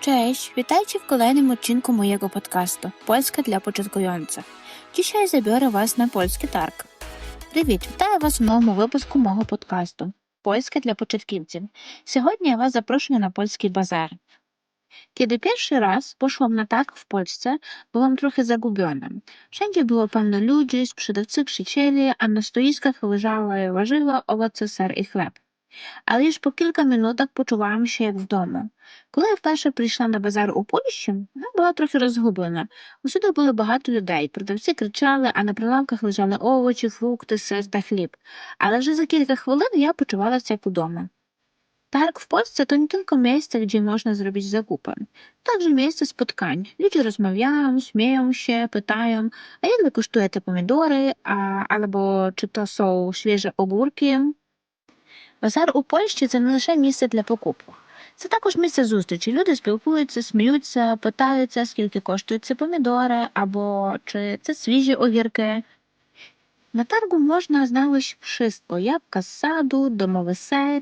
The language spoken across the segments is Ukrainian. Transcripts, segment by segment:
Cześć, witajcie w kolejnym odcinku mojego podcastu Polska dla początkujących. Dzisiaj zabiorę Was na polski targ. Привіт, вітаю вас в новому випуску мого подкасту Польська для початківців. Sьогодні я вас запрошую на польський базар. Kiedy pierwszy raz poszłam na targ w Polsce, byłam trochę zagubiona. Wszędzie było pełno ludzi, sprzedawcy krzyczeli, a na stoiskach leżały warzywa, owoce, ser i chleb. Але po kilka minutach poczułam się jak w domu. Коли я вперше прийшла на базар у Польщі, я була трохи розгублена. Усюди було багато людей, продавці кричали, а на прилавках лежали овочі, фрукти, сир та хліб. Але вже за кілька хвилин я почувалася як удома. Targ w Polsce to nie tylko miejsce, gdzie zrobić zakupy. To także miejsce spotkań. Ludzie rozmawiają, śmieją się, pytają, a ile kosztuje te pomidory, a, albo czy to są świeże. Базар у Польщі це не лише місце для покупок. Це також місце зустрічі. Люди спілкуються, сміються, питаються, скільки коштують ці помідори, або чи це свіжі огірки. На таргу можна знaleźć wszystko. Jabłka z sadu, domowy ser,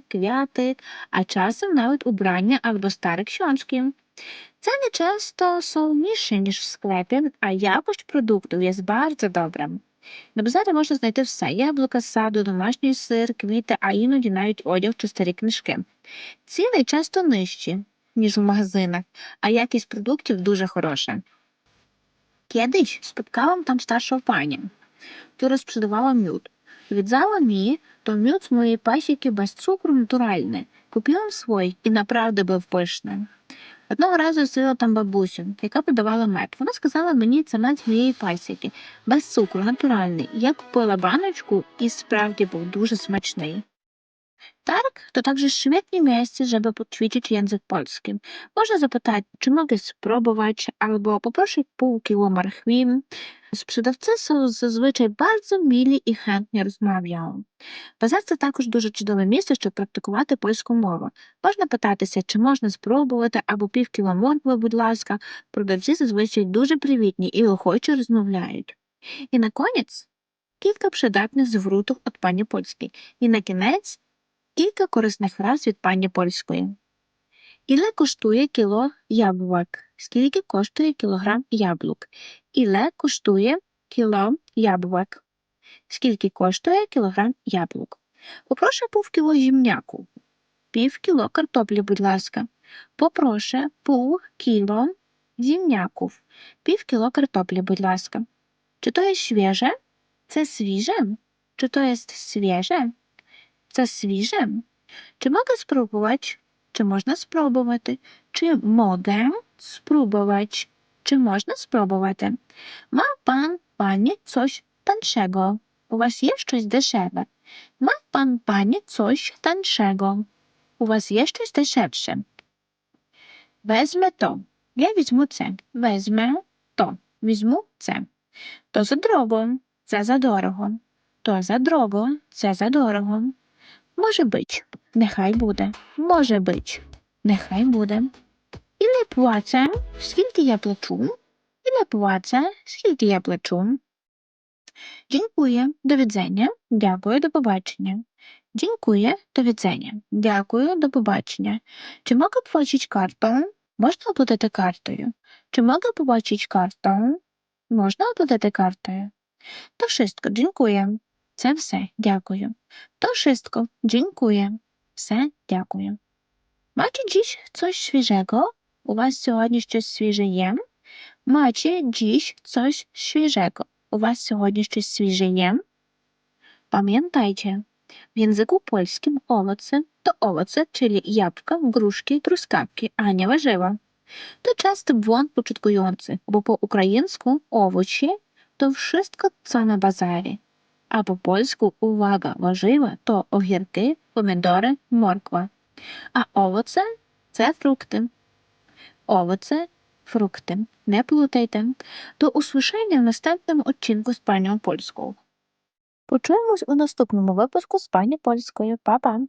a czasem nawet ubrania albo stare książki. Ceny często są niższe niż w sklepie, a jakość produktów jest bardzo dobra. На базарі можна знайти все: яблука саду, домашній сир, квіти, а іноді навіть одяг чи старі книжки. Ціни часто нижчі, ніж в магазинах, а якість продуктів дуже хороша. Kiedyś spotkałam tam starszą panię, która sprzedawała miód. Powiedziała mi, to miód z mojej pasieki bez cukru naturalny. Kupiłam swój i naprawdę był pyszny. Одного разу зустріла там бабусю, яка продавала мед. Вона сказала мені, це мед з моєї пасіки, без цукру, натуральний. Я купила баночку і справді був дуже смачний. Так, to także świetne miejsce, żeby poćwiczyć język polski. Można zapytać, czy mogę spróbować, albo poprosić pół kilo marchwi. Sprzedawcy są zazwyczaj bardzo mili і chętnie розмовляють. Базар це також дуже чудове місце, щоб практикувати польську мову. Можна питатися, чи можна спробувати, або пів моркви, будь ласка. Продавці зазвичай дуже привітні і охоче розмовляють. І на конець кілька придатних звруток від пані польської. І на кінець кілька корисних фраз від пані польської. Іле коштує кіло яблук? Скільки коштує кілограм яблук? Іле коштує кіло яблук? Скільки коштує кілограм яблук? Попрошу пів кіло зімняку. Пів кіло картоплі, будь ласка. Попрошу пів кіло зімняків. Пів кіло картоплі, будь ласка. Чи то є свіже? Це свіже? Чи то є свіже? Це свіже? Чи можу спробувати? Чи можна спробувати? Чи mogę spróbować? Czy można spróbować? Ma pan, panie, coś tańszego? U was jest coś dешеве? Ma pan, panie, coś tańszego? У вас є щось дешевше? Везьме то. Я візьму це. Везьме то. Візьму це. То за дорого. Це за дорого. То за дорого. Це за дорого. Може бить. Нехай буде. Може бить. Нехай буде. Іле плаче, скільки я плачу? Іле плаче, скільки я плачу? Дякую, до відзення. Дякую, до побачення. Дякую, до відзення. Дякую, до побачення. Чи можу платити картою? Можна оплатити картою? Чи можу побачити картою? Можна оплатити картою? To wszystko, dziękuję. Це все, дякую. To wszystko, dziękuję. Все, дякую. Macie dziś coś świeżego? U was сьогодні щось свіже є? Macie dziś coś świeżego? U was сьогодні щось свіже є? Pamiętajcie, w języku polskim owoce to owoce, czyli jabłka, gruszki, truskawki, a nie warzywa. To częsty błąd początkujących, bo po ukraińsku owoce to wszystko, co na bazarі. А по польську увага warzywa to огірки, помідори, морква. А овоце це фрукти. Овоце фрукти. Не плутайте. До услышання в наступному odcinku з пані польською. Почуємось у наступному випуску з пані польською. Па-па!